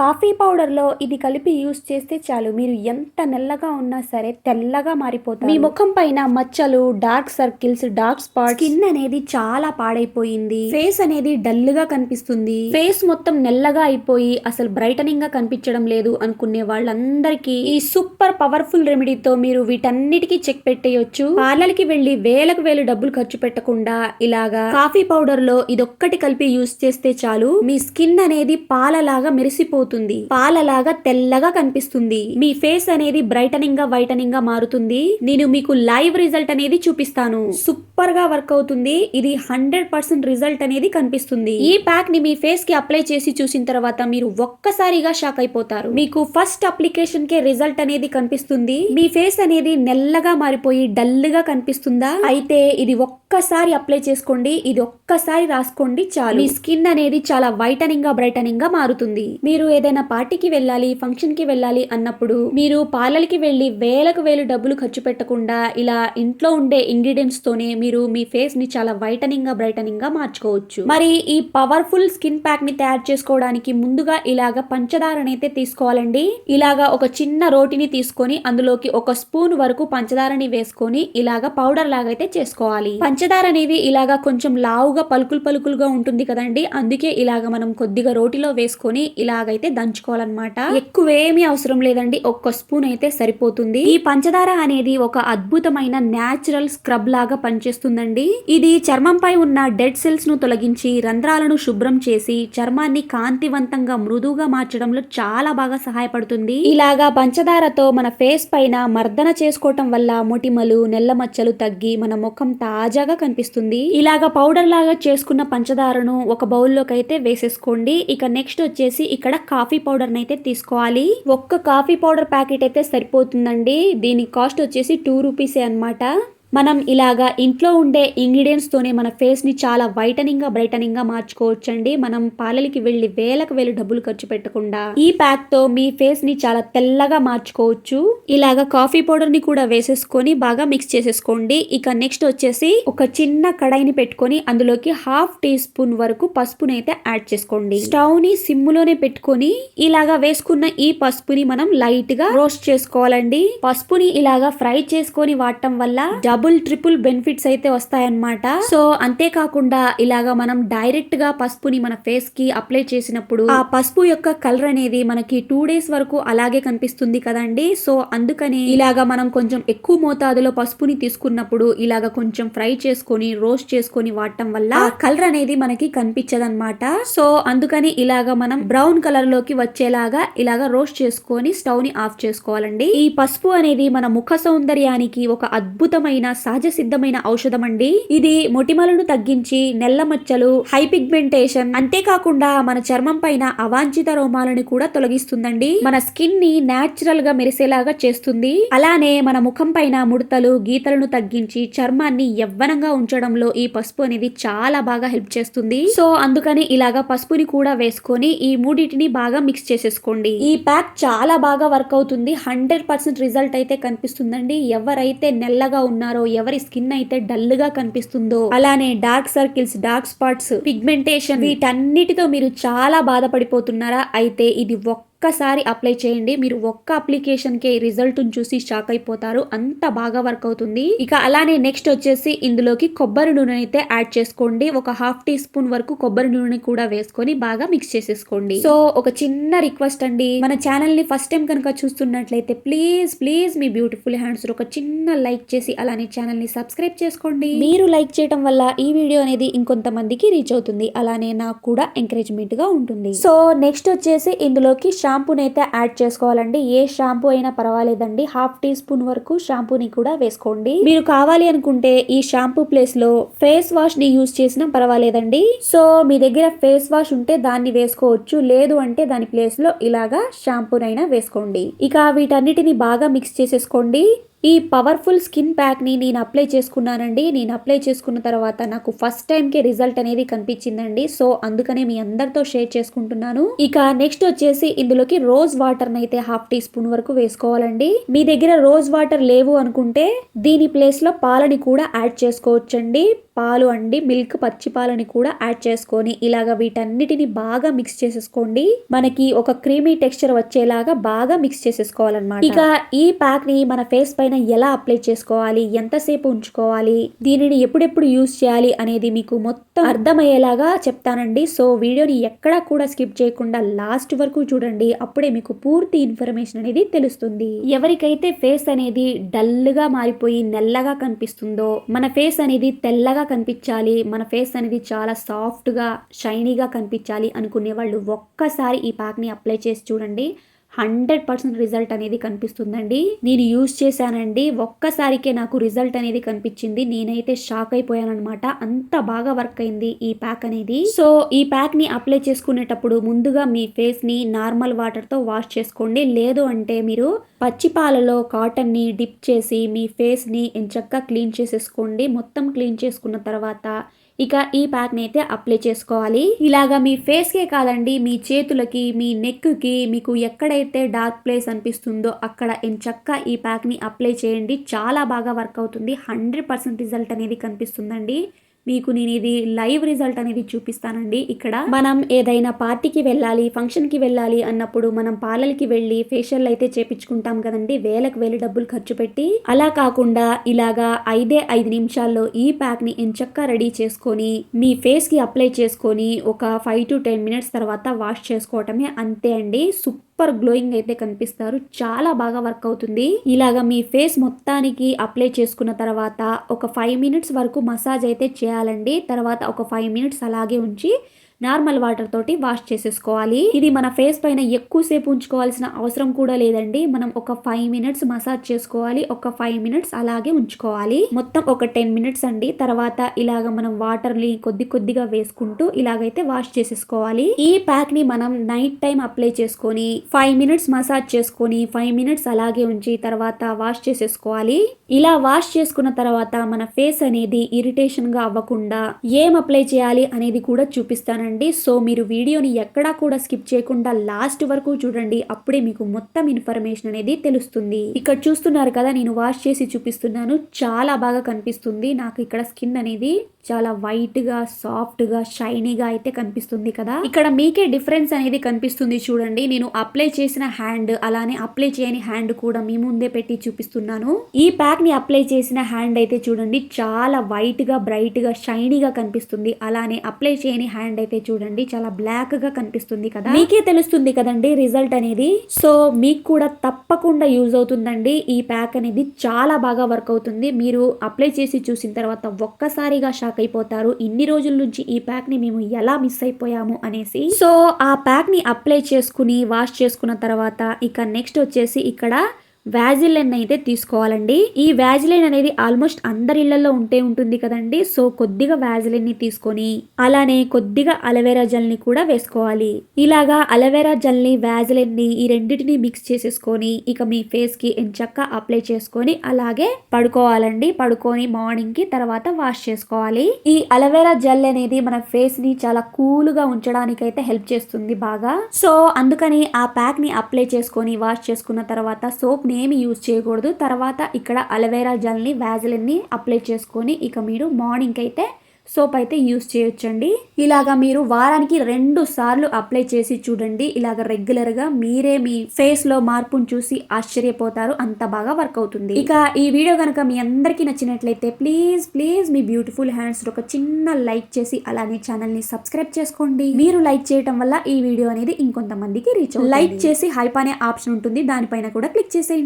Coffee పౌడర్లో ఇది కలిపి యూస్ చేస్తే చాలు. మీరు ఎంత నల్లగా ఉన్నా సరే తెల్లగా మారిపోతారు. మీ ముఖం పైన మచ్చలు dark circles dark spot skin అనేది చాలా పాడైపోయింది. ఫేస్ అనేది డల్గా కనిపిస్తుంది. ఫేస్ మొత్తం నల్లగా అయిపోయి అసలు బ్రైటనింగ్గా కనిపించడం లేదు అనుకునే వాళ్ళందరికీ ఈ సూపర్ పవర్ఫుల్ రెమెడీతో మీరు వీటన్నిటికీ చెక్ పెట్టేయొచ్చు. పార్లర్కి వెళ్ళి వేలకు వేలు డబ్బులు ఖర్చు పెట్టకుండా ఇలాగా కాఫీ పౌడర్లో ఇదొక్కటి కలిపి యూస్ చేస్తే చాలు. మీ స్కిన్ అనేది పాలలాగా మెరిసిపోతుంది పాలలాగా తెల్లగా కనిపిస్తుంది. మీ ఫేస్ అనేది బ్రైటనింగ్గా వైటనింగ్గా మారుతుంది. నేను మీకు లైవ్ రిజల్ట్ అనేది చూపిస్తాను. సూపర్గా వర్క్ అవుతుంది. ఇది హండ్రెడ్ పర్సెంట్ రిజల్ట్ అనేది కనిపిస్తుంది. ఈ ప్యాక్ని మీ ఫేస్కి అప్లై చేసి చూసిన తర్వాత మీరు ఒక్కసారిగా షాక్ అయిపోతారు. మీకు ఫస్ట్ అప్లికేషన్ కే రిజల్ట్ అనేది కనిపిస్తుంది. మీ ఫేస్ అనేది నెల్లగా మారిపోయి డల్గా కనిపిస్తుందా? అయితే ఇది ఒక్కసారి అప్లై చేసుకోండి. ఇది ఒక్కసారి రాసుకోండి చాలు. మీ స్కిన్ అనేది చాలా వైటనింగ్గా బ్రైటనింగ్గా మారుతుంది. మీరు ఏదైనా పార్టీకి వెళ్ళాలి ఫంక్షన్కి వెళ్ళాలి అన్నప్పుడు మీరు పార్లర్కి వెళ్ళి వేలకు వేలు డబ్బులు ఖర్చు పెట్టకుండా ఇలా ఇంట్లో ఉండే ఇంగ్రీడియంట్స్ తోనే మీరు మీ ఫేస్ని చాలా వైటనింగ్గా బ్రైటనింగ్గా మార్చుకోవచ్చు. మరి ఈ పవర్ఫుల్ స్కిన్ ప్యాక్ని తయారు చేసుకోవడానికి ముందుగా ఇలాగ పంచదారనైతే తీసుకోవాలండి. ఇలాగా ఒక చిన్న రోటిని తీసుకొని అందులోకి ఒక స్పూన్ వరకు పంచదారని వేసుకొని ఇలాగ పౌడర్ లాగైతే చేసుకోవాలి. పంచదార అనేది ఇలాగా కొంచెం లావుగా పలుకులు పలుకులుగా ఉంటుంది కదండి. అందుకే ఇలాగ మనం కొద్దిగా రోటిలో వేసుకొని ఇలాగైతే దంచుకోవాలన్నమాట. ఎక్కువేమీ అవసరం లేదండి. ఒక్క స్పూన్ అయితే సరిపోతుంది. ఈ పంచదార అనేది ఒక అద్భుతమైన న్యాచురల్ స్క్రబ్ లాగా పనిచేస్తుందండి. ఇది చర్మంపై ఉన్న డెడ్ సెల్స్ను తొలగించి రంధ్రాలను శుభ్రం చేసి చర్మాన్ని కాంతివంతంగా మృదువుగా మార్చడంలో చాలా బాగా సహాయపడుతుంది. ఇలాగా పంచదారతో మన ఫేస్ పైన మర్దన చేసుకోవటం వల్ల మొటిమలు నెల్ల మచ్చలు తగ్గి మన ముఖం తాజాగా కనిపిస్తుంది. ఇలాగా పౌడర్ లాగా చేసుకున్న పంచదారను ఒక బౌల్లోకి అయితే వేసేసుకోండి. ఇక నెక్స్ట్ వచ్చేసి ఇక్కడ కాఫీ పౌడర్ అయితే తీసుకోవాలి. ఒక్క కాఫీ పౌడర్ ప్యాకెట్ అయితే సరిపోతుందండి. దీని కాస్ట్ వచ్చేసి టూ రూపీసే అన్నమాట. మనం ఇలాగా ఇంట్లో ఉండే ఇంగ్రీడియంట్స్తోనే మన ఫేస్ని చాలా వైటనింగ్గా బ్రైటనింగ్ మార్చుకోవచ్చండి. మనం పార్లర్కి వెళ్ళి వేలకు వేలు డబ్బులు ఖర్చు పెట్టకుండా ఈ ప్యాక్తో మీ ఫేస్ని చాలా తెల్లగా మార్చుకోవచ్చు. ఇలాగా కాఫీ పౌడర్ని కూడా వేసేసుకొని బాగా మిక్స్ చేసేసుకోండి. ఇక నెక్స్ట్ వచ్చేసి ఒక చిన్న కడాయిని పెట్టుకొని అందులోకి హాఫ్ టీ స్పూన్ వరకు పసుపుని అయితే యాడ్ చేసుకోండి. స్టవ్ని లోనే పెట్టుకొని ఇలాగా వేసుకున్న ఈ పసుపుని మనం లైట్గా రోస్ట్ చేసుకోవాలండి. పసుపుని ఇలాగా ఫ్రై చేసుకొని వాడటం వల్ల డబుల్ ట్రిపుల్ బెనిఫిట్స్ అయితే వస్తాయన్నమాట. సో అంతేకాకుండా ఇలాగా మనం డైరెక్ట్గా పసుపుని మన ఫేస్కి అప్లై చేసినప్పుడు ఆ పసుపు యొక్క కలర్ అనేది మనకి టూ డేస్ వరకు అలాగే కనిపిస్తుంది కదండి. సో అందుకని ఇలాగా మనం కొంచెం ఎక్కువ మోతాదులో పసుపుని తీసుకున్నప్పుడు ఇలాగా కొంచెం ఫ్రై చేసుకొని రోస్ట్ చేసుకొని వాడటం వల్ల ఆ కలర్ అనేది మనకి కనిపించదన్నమాట. సో అందుకని ఇలాగా మనం బ్రౌన్ కలర్లోకి వచ్చేలాగా ఇలాగా రోస్ట్ చేసుకొని స్టవ్ని ఆఫ్ చేసుకోవాలండి. ఈ పసుపు అనేది మన ముఖ సౌందర్యానికి ఒక అద్భుతమైన సహజ సిద్ధమైన ఔషధం అండి ఇది మొటిమలను తగ్గించి నెల్ల మచ్చలు హై పిగ్మెంటేషన్ అంతేకాకుండా మన చర్మం పైన అవాంఛిత రోమాలను కూడా తొలగిస్తుందండి. మన స్కిన్ని నాచురల్గా మెరిసేలాగా చేస్తుంది. అలానే మన ముఖం పైన ముడతలు గీతలను తగ్గించి చర్మాన్ని యవ్వనంగా ఉంచడంలో ఈ పసుపు అనేది చాలా బాగా హెల్ప్ చేస్తుంది. సో అందుకని ఇలాగా పసుపుని కూడా వేసుకొని ఈ మూడింటిని బాగా మిక్స్ చేసేసుకోండి. ఈ ప్యాక్ చాలా బాగా వర్క్ అవుతుంది. హండ్రెడ్ పర్సెంట్ రిజల్ట్ అయితే కనిపిస్తుందండి. ఎవరైతే నెల్లగా ఉన్నారో ఎవరి స్కిన్ అయితే డల్గా కనిపిస్తుందో అలానే dark circles dark spots pigmentation వీటన్నిటితో మీరు చాలా బాధపడిపోతున్నారా? అయితే ఇది ఒక్కసారి అప్లై చేయండి. మీరు ఒక్క అప్లికేషన్ కే రిజల్ట్ చూసి షాక్ అయిపోతారు. అంత బాగా వర్క్ అవుతుంది. ఇక అలానే నెక్స్ట్ వచ్చేసి ఇందులోకి కొబ్బరి నూనె అయితే యాడ్ చేసుకోండి. ఒక హాఫ్ టీ స్పూన్ వరకు కొబ్బరి నూనె కూడా వేసుకొని బాగా మిక్స్ చేసేసుకోండి. సో ఒక చిన్న రిక్వెస్ట్ అండి. మన ఛానల్ని ఫస్ట్ టైం కనుక చూస్తున్నట్లయితే ప్లీజ్ ప్లీజ్ మీ బ్యూటిఫుల్ హ్యాండ్స్ ఒక చిన్న లైక్ చేసి అలానే ఛానల్ని సబ్స్క్రైబ్ చేసుకోండి. మీరు లైక్ చేయడం వల్ల ఈ వీడియో అనేది ఇంకొంతమందికి రీచ్ అవుతుంది. అలానే నాకు కూడా ఎంకరేజ్మెంట్గా ఉంటుంది. సో నెక్స్ట్ వచ్చేసి ఇందులోకి షాంపూని అయితే యాడ్ చేసుకోవాలండి. ఏ షాంపూ అయినా పర్వాలేదండి. హాఫ్ టీ స్పూన్ వరకు షాంపూని కూడా వేసుకోండి. మీరు కావాలి అనుకుంటే ఈ షాంపూ ప్లేస్లో ఫేస్ వాష్ని యూజ్ చేసినా పర్వాలేదండి. సో మీ దగ్గర ఫేస్ వాష్ ఉంటే దాన్ని వేసుకోవచ్చు. లేదు అంటే దాని ప్లేస్లో ఇలాగా షాంపూనైనా వేసుకోండి. ఇక వీటన్నిటిని బాగా మిక్స్ చేసేసుకోండి. ఈ పవర్ఫుల్ స్కిన్ ప్యాక్ని నేను అప్లై చేసుకున్నానండి. నేను అప్లై చేసుకున్న తర్వాత నాకు ఫస్ట్ టైంకి రిజల్ట్ అనేది కనిపించిందండి. సో అందుకనే మీ అందరితో షేర్ చేసుకుంటున్నాను. ఇక నెక్స్ట్ వచ్చేసి ఇందులోకి రోజ్ వాటర్ని అయితే హాఫ్ టీ స్పూన్ వరకు వేసుకోవాలండి. మీ దగ్గర రోజ్ వాటర్ లేవు అనుకుంటే దీని ప్లేస్లో పాలని కూడా యాడ్ చేసుకోవచ్చండి. పాలు అండి మిల్క్ పచ్చి పాలని కూడా యాడ్ చేసుకొని ఇలాగ వీటన్నిటిని బాగా మిక్స్ చేసేసుకోండి. మనకి ఒక క్రీమీ టెక్స్చర్ వచ్చేలాగా బాగా మిక్స్ చేసేసుకోవాలన్నమాట. ఇక ఈ ప్యాక్ని మన ఫేస్ పైన ఎలా అప్లై చేసుకోవాలి ఎంతసేపు ఉంచుకోవాలి దీనిని ఎప్పుడెప్పుడు యూస్ చేయాలి అనేది మీకు మొత్తం అర్థమయ్యేలాగా చెప్తానండి. సో వీడియోని ఎక్కడా కూడా స్కిప్ చేయకుండా లాస్ట్ వరకు చూడండి. అప్పుడే మీకు పూర్తి ఇన్ఫర్మేషన్ అనేది తెలుస్తుంది. ఎవరికైతే ఫేస్ అనేది డల్గా మారిపోయి నల్లగా కనిపిస్తుందో మన ఫేస్ అనేది తెల్లగా కనిపించాలి. మన ఫేస్ అనేది చాలా సాఫ్ట్గా షైనీగా కనిపించాలి అనుకునే వాళ్ళు ఒక్కసారి ఈ ప్యాక్ని అప్లై చేసి చూడండి. హండ్రెడ్ పర్సెంట్ రిజల్ట్ అనేది కనిపిస్తుందండి. నేను యూజ్ చేశానండి. ఒక్కసారికే నాకు రిజల్ట్ అనేది కనిపించింది. నేనైతే షాక్ అయిపోయాను అనమాట అంత బాగా వర్క్ అయింది ఈ ప్యాక్ అనేది. సో ఈ ప్యాక్ని అప్లై చేసుకునేటప్పుడు ముందుగా మీ ఫేస్ని నార్మల్ వాటర్తో వాష్ చేసుకోండి. లేదు అంటే మీరు పచ్చి పాలలో కాటన్ని డిప్ చేసి మీ ఫేస్ని ఎంచక్క క్లీన్ చేసేసుకోండి. మొత్తం క్లీన్ చేసుకున్న తర్వాత ఇక ఈ ప్యాక్ని అయితే అప్లై చేసుకోవాలి. ఇలాగా మీ ఫేస్కే కాదండి మీ చేతులకి మీ నెక్కి మీకు ఎక్కడైతే డార్క్ ప్లేస్ అనిపిస్తుందో అక్కడ ఎంచక్క ఈ ప్యాక్ని అప్లై చేయండి. చాలా బాగా వర్క్ అవుతుంది. హండ్రెడ్ పర్సెంట్ రిజల్ట్ అనేది కనిపిస్తుందండి. మీకు నేను ఇది లైవ్ రిజల్ట్ అనేది చూపిస్తానండి. ఇక్కడ మనం ఏదైనా పార్టీకి వెళ్ళాలి ఫంక్షన్కి వెళ్ళాలి అన్నప్పుడు మనం పార్లర్కి వెళ్ళి ఫేషియల్ అయితే చేపించుకుంటాం కదండి. వేలకు వేలు డబ్బులు ఖర్చు పెట్టి అలా కాకుండా ఇలాగా ఐదే ఐదు నిమిషాల్లో ఈ ప్యాక్ని ఎంచక్క రెడీ చేసుకొని మీ ఫేస్కి అప్లై చేసుకొని ఒక ఫైవ్ టు టెన్ మినిట్స్ తర్వాత వాష్ చేసుకోవటమే అంతే అండి. సూపర్ సూపర్ గ్లోయింగ్ అయితే కనిపిస్తారు. చాలా బాగా వర్క్ అవుతుంది. ఇలాగ మీ ఫేస్ మొత్తానికి అప్లై చేసుకున్న తర్వాత ఒక ఫైవ్ మినిట్స్ వరకు మసాజ్ అయితే చేయాలండి. తర్వాత ఒక ఫైవ్ మినిట్స్ అలాగే ఉంచి నార్మల్ వాటర్ తోటి వాష్ చేసేసుకోవాలి. ఇది మన ఫేస్ పైన ఎక్కువసేపు ఉంచుకోవాల్సిన అవసరం కూడా లేదండి. మనం ఒక ఫైవ్ మినిట్స్ మసాజ్ చేసుకోవాలి. ఒక ఫైవ్ మినిట్స్ అలాగే ఉంచుకోవాలి. మొత్తం ఒక టెన్ మినిట్స్ అండి. తర్వాత ఇలాగ మనం వాటర్ని కొద్ది కొద్దిగా వేసుకుంటూ ఇలాగైతే వాష్ చేసేసుకోవాలి. ఈ ప్యాక్ని మనం నైట్ టైం అప్లై చేసుకొని ఫైవ్ మినిట్స్ మసాజ్ చేసుకొని ఫైవ్ మినిట్స్ అలాగే ఉంచి తర్వాత వాష్ చేసేసుకోవాలి. ఇలా వాష్ చేసుకున్న తర్వాత మన ఫేస్ అనేది ఇరిటేషన్గా అవ్వకుండా ఏం అప్లై చేయాలి అనేది కూడా చూపిస్తానండి. చూడండి. సో మీరు వీడియోని ఎక్కడా కూడా స్కిప్ చేయకుండా లాస్ట్ వరకు చూడండి. అప్పుడే మీకు మొత్తం ఇన్ఫర్మేషన్ అనేది తెలుస్తుంది. ఇక్కడ చూస్తున్నారు కదా నేను వాష్ చేసి చూపిస్తున్నాను. చాలా బాగా కనిపిస్తుంది. నాకు ఇక్కడ స్కిన్ అనేది చాలా వైట్గా సాఫ్ట్గా షైనీగా అయితే కనిపిస్తుంది కదా. ఇక్కడ మీకే డిఫరెన్స్ అనేది కనిపిస్తుంది చూడండి. నేను అప్లై చేసిన హ్యాండ్ అలానే అప్లై చేయని హ్యాండ్ కూడా మీ ముందే పెట్టి చూపిస్తున్నాను. ఈ ప్యాక్ని అప్లై చేసిన హ్యాండ్ అయితే చూడండి. చాలా వైట్ బ్రైట్గా బ్రైట్గా షైనీగా కనిపిస్తుంది. అలానే అప్లై చేయని హ్యాండ్ అయితే చూడండి. చాలా బ్లాక్గా కనిపిస్తుంది కదా. మీకే తెలుస్తుంది కదండి రిజల్ట్ అనేది. సో మీకు కూడా తప్పకుండా యూజ్ అవుతుందండి. ఈ ప్యాక్ అనేది చాలా బాగా వర్క్ అవుతుంది. మీరు అప్లై చేసి చూసిన తర్వాత ఒక్కసారిగా షాక్ అయిపోతారు. ఇన్ని రోజుల నుంచి ఈ ప్యాక్ని మేము ఎలా మిస్ అయిపోయాము అనేసి. సో ఆ ప్యాక్ని అప్లై చేసుకుని వాష్ చేసుకున్న తర్వాత ఇక నెక్స్ట్ వచ్చేసి ఇక్కడ వ్యాజిలైన్ అయితే తీసుకోవాలండి. ఈ వ్యాజిలైన్ అనేది ఆల్మోస్ట్ అందరి ఇళ్ళలో ఉంటే ఉంటుంది కదండి. సో కొద్దిగా వ్యాజిలైన్ని తీసుకొని అలానే కొద్దిగా అలవేరా జెల్ని కూడా వేసుకోవాలి. ఇలాగా అలవేరా జెల్ని వ్యాజిలైన్ని ఈ రెండింటిని మిక్స్ చేసేసుకొని ఇక మీ ఫేస్కి ఎంచక్క అప్లై చేసుకొని అలాగే పడుకోవాలండి. పడుకొని మార్నింగ్కి తర్వాత వాష్ చేసుకోవాలి. ఈ అలవేరా జెల్ అనేది మన ఫేస్ని చాలా కూల్గా ఉంచడానికి అయితే హెల్ప్ చేస్తుంది బాగా. సో అందుకని ఆ ప్యాక్ని అప్లై చేసుకొని వాష్ చేసుకున్న తర్వాత సోప్ ఏమి యూజ్ చేయకూడదు. తర్వాత ఇక్కడ అలవేరా జెల్ని వ్యాజిలిన్ని అప్లై చేసుకొని ఇక మీరు మార్నింగ్ అయితే సోప్ అయితే యూస్ చేయొచ్చండి. ఇలాగా మీరు వారానికి రెండు సార్లు అప్లై చేసి చూడండి. ఇలాగ రెగ్యులర్గా మీరే మీ ఫేస్లో మార్పును చూసి ఆశ్చర్యపోతారు. అంత బాగా వర్క్ అవుతుంది. ఇక ఈ వీడియో కనుక మీ అందరికీ నచ్చినట్లయితే ప్లీజ్ ప్లీజ్ మీ బ్యూటిఫుల్ హ్యాండ్స్ ఒక చిన్న లైక్ చేసి అలానే ఛానల్ని సబ్స్క్రైబ్ చేసుకోండి. మీరు లైక్ చేయటం వల్ల ఈ వీడియో అనేది ఇంకొంతమందికి రీచ్ లైక్ చేసి హైప్ అనే ఆప్షన్ ఉంటుంది. దానిపైన కూడా క్లిక్ చేసేయండి.